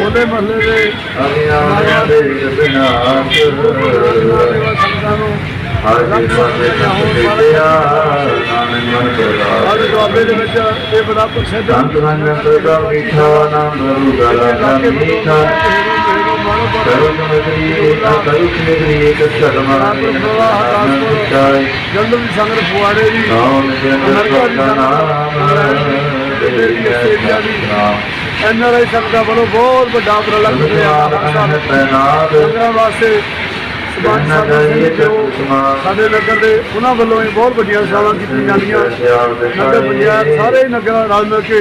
ਉਹਦੇ ਮਹੱਲੇ ਦੇ ਅਗਿਆਨ ਦੇ ਸੇਵਾ ਸੰਗਤਾਂ ਨੂੰ ਹਰ ਕਿਰਪਾ ਤੇ ਸਤਿਆ ਨਾਨਕ ਮਨ ਅੱਜ ਪ੍ਰਗਾਸ ਦੁਆਬੇ ਦੇ ਵਿੱਚ ਇਹ ਬੜਾ ਪ੍ਰਸਿੱਧ ਸੰਤ ਸੰਗਤ ਦਾ ਮੀਠਾ ਨਾਮ ਦਰੂ ਗਲਾ ਦਾ ਮੀਠਾ। ਕਰੋ ਸਮਗਰੀ ਨਾ ਕਰੋ ਸਮਗਰੀ ਇੱਕ ਧਰਮ ਚਾਹੀ ਜਲਦ ਵੀ ਸੰਗਤ ਫੁਆੜੇ ਦੀ। ਨਾਮ। ਜਨ ਦਾ ਨਾਮ ਐਨਆਰਆਈ ਸੰਗਤਾਂ ਵੱਲੋਂ ਬਹੁਤ ਵੱਡਾ ਉਪਰਾਲਾ ਕੀਤਾ ਤੈਨਾਤ। ਸੰਗਤਾਂ ਵਾਸਤੇ ਸਾਡੇ ਨਗਰ ਦੇ ਉਹਨਾਂ ਵੱਲੋਂ ਵੀ ਬਹੁਤ ਵੱਡੀਆਂ ਸੇਵਾਵਾਂ ਕੀਤੀਆਂ ਜਾਂਦੀਆਂ। ਨਗਰ ਪੰਚਾਇਤ ਸਾਰੇ ਨਗਰਾਂ ਰਲ ਮਿਲ ਕੇ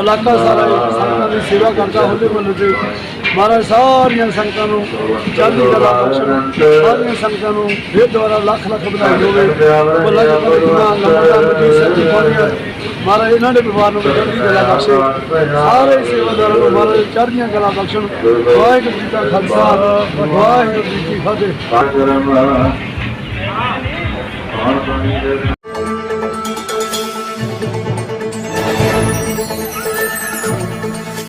ਇਲਾਕਾ ਸਾਰਾ ਸੰਗਤਾਂ ਦੀ ਸੇਵਾ ਕਰਦਾ ਹੋਲੇ ਮਹੱਲੇ ਤੇ ਮਹਾਰਾਜ ਸਾਰੀਆਂ ਸੰਗਤਾਂ ਨੂੰ ਚੜ੍ਹਦੀ ਕਲਾ ਬਖਸ਼ਣ ਸਾਰੀਆਂ ਸੰਗਤਾਂ ਨੂੰ ਫਿਰ ਦੁਆਰਾ ਲੱਖ ਲੱਖ ਵਧਾਈ ਹੋਵੇ। ਬੱਲਾ ਜੀ ਮਜੀ ਮਹਾਰਾਜ ਇਹਨਾਂ ਦੇ ਪਰਿਵਾਰ ਨੂੰ ਵੀ ਚੜ੍ਹਦੀ ਕਲਾ ਬਖਸ਼ੇ। ਸਾਰੇ ਸੇਵਾਦਾਰਾਂ ਨੂੰ ਮਹਾਰਾਜ ਚੜ੍ਹਦੀਆਂ ਕਲਾ ਬਖਸ਼ਣ। ਵਾਹਿਗੁਰੂ ਜੀ ਦਾ ਖਾਲਸਾ, ਵਾਹਿਗੁਰੂ ਜੀ ਕੀ ਫਤਿਹ।